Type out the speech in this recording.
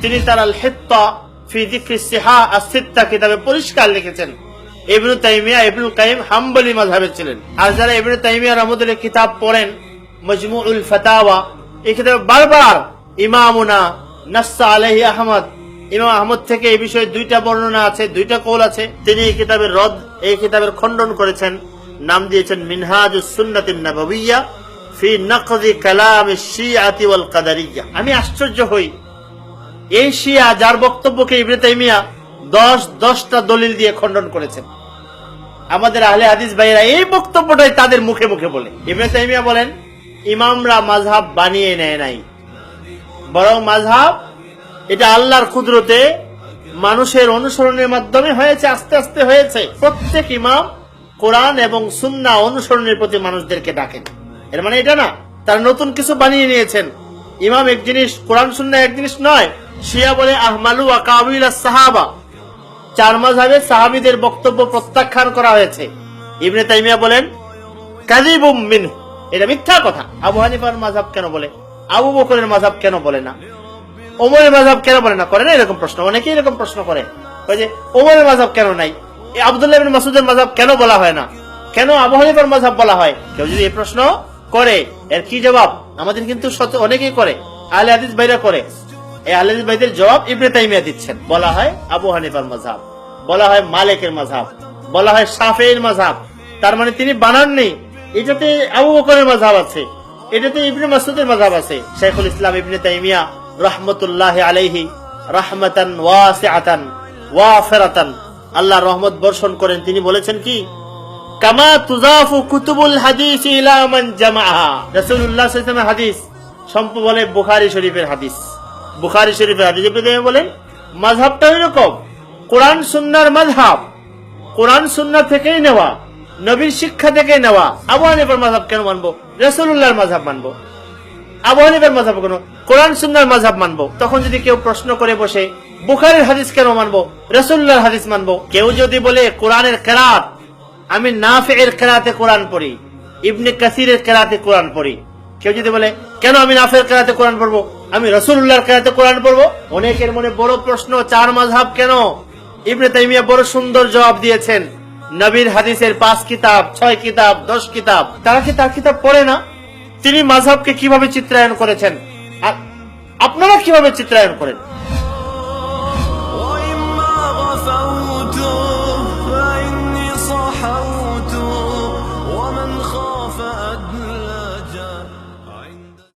তিনি তার আল হিত্তা ফি যিকরি সিহা আসিত্তা কিতাবে পরিষ্কার লিখেছেন। ইবনু তাইমিয়া, ইবনুল কাইম হাম্বলি মাযহাবের ছিলেন। আর যারা ইবনু তাইমিয়া রহমতুল্লাহ কিতাব পড়েন, মজমুউল ফাতাওয়া, এই কিতাবে বারবার ইমামুনা নাসসা আলাইহি আহমদ, ইমাম আহমদ থেকে এই বিষয়ে দুইটা বর্ণনা আছে, দুইটা কৌল আছে। তিনি এই কিতাবের রদ, এই কিতাবের খণ্ডন করেছেন। নাম দিয়েছেন মিনহাজুস সুন্নাতিন নাবাবিয়্যা ফি নকদি কালাম শিয়াতি ওয়াল কাদারিয়্যা আমি আশ্চর্য হই। এই শিয়া যার বক্তব্যকে ইবনে তাইমিয়া দশ, দশটা দলিল দিয়ে খণ্ডন করেছেন। আমাদের আহলে হাদিস ভাইয়েরা এই বক্তব্যটাই তাদের মুখে মুখে বলে। ইবনে তাইমিয়া বলেন, ইমামরা মাঝহাব বানিয়ে নেয় নাই। বরং মাঝহাব এটা আল্লাহর কুদরতে মানুষের অনুসরণের মাধ্যমে হয়েছে, আস্তে আস্তে হয়েছে। প্রত্যেক ইমাম কোরআন এবং সুন্না অনুসরণের প্রতি মানুষদেরকে ডাকেন। এর মানে এটা না, তারা নতুন কিছু বানিয়ে নিয়েছেন। ইমাম এক জিনিস, কোরআন সুন্না এক জিনিস নয়, শিয়া বলে, আহমালু আকাবিল সাহাবা। চার মাঝাবে সাহাবিদের বক্তব্য প্রত্যাখ্যান করা হয়েছে। ইবনে তাইমিয়া বলেন কাজিবুম মিন এটা মিথ্যা কথা। আবু হানিফার মাঝাব কেন বলে? আবু বকরের মাঝাব কেন বলে না? ওমরের মাঝাব কেন বলে না? করে না এরকম প্রশ্ন? অনেকেই এরকম প্রশ্ন করে। ওই যে, ওমরের মাঝাব কেন নাই? আব্দুল্লাহ মাসুদের মাঝাব কেন বলা হয় না? কেন আবু হানিফার মাঝাব বলা হয়? কেউ যদি এই প্রশ্ন করে। এর কি জবাব? আমাদের কিন্তু অনেকেই করে। আলে হাদিস ভাইরা করে। এই আলে হাদিস ভাইদের জবাব ইবনে তাইমিয়া দিচ্ছেন। বলা হয় আবু হানিফার মাঝাব বলা হয় মালিকের মাঝাব বলা হয় শাফের মাঝাব তার মানে তিনি বানাননি। এটাতে আবু বকরের মাঝাব আছে। এটাতে ইবনে মাসুদের মাঝাব আছে। শেখুল ইসলাম ইবনে তাইমিয়া রহমতুল্লাহ আলাইহি রাহমাতান ওয়াসিআতান, ওয়াফিরাতান। আল্লাহ রহমত বর্ষণ করেন। তিনি বলেছেন কি? কামা তুজাফু কুতুবুল হাদিস ইলা মান জামাআহা। রাসূলুল্লাহ সাল্লাল্লাহু হাদিস সম্প বলে বুখারী শরীফের হাদিস। বুখারী শরীফের হাদিস তাইমিয়া বলেন, মাযহাবটা এরকম কোরআন সুন্নাহর মাযহাব। কোরআন, সুন্নাহ থেকেই নেওয়া। নবীর শিক্ষা থেকেই নেওয়া। আবু হানিফার মাযহাব কেন মানবো? রাসূলুল্লাহর মাযহাব মানবো। আবু হানিফার মাযহাব কেন? কোরআন সুন্নাহর মাযহাব মানবো। তখন যদি কেউ প্রশ্ন করে বসে, বুখারীর হাদিস কেন মানবো? রাসূলুল্লাহর হাদিস মানবো। কেউ যদি বলে, কোরআনের কেরাত আমি নাফিয়ের কেরাতে কোরআন পড়ি, ইবনে কাসিরের কেরাতে কোরআন পড়ি। কেউ যদি বলে, কেন আমি নাফের কেরাতে কোরআন পড়ব? আমি রসুল্লাহর কেরাতে কোরআন পড়ব? অনেকের মনে বড় প্রশ্ন, চার মাযহাব কেন? ইবনে তাইমিয়া বড় সুন্দর জবাব দিয়েছেন, নবীর হাদিসের পাঁচ কিতাব, ছয় কিতাব, দশ কিতাব, তারা কি তার কিতাব পড়ে না? তিনি মাঝহাবকে কীভাবে চিত্রায়ন করেছেন? আর আপনারা কীভাবে চিত্রায়ন করেন?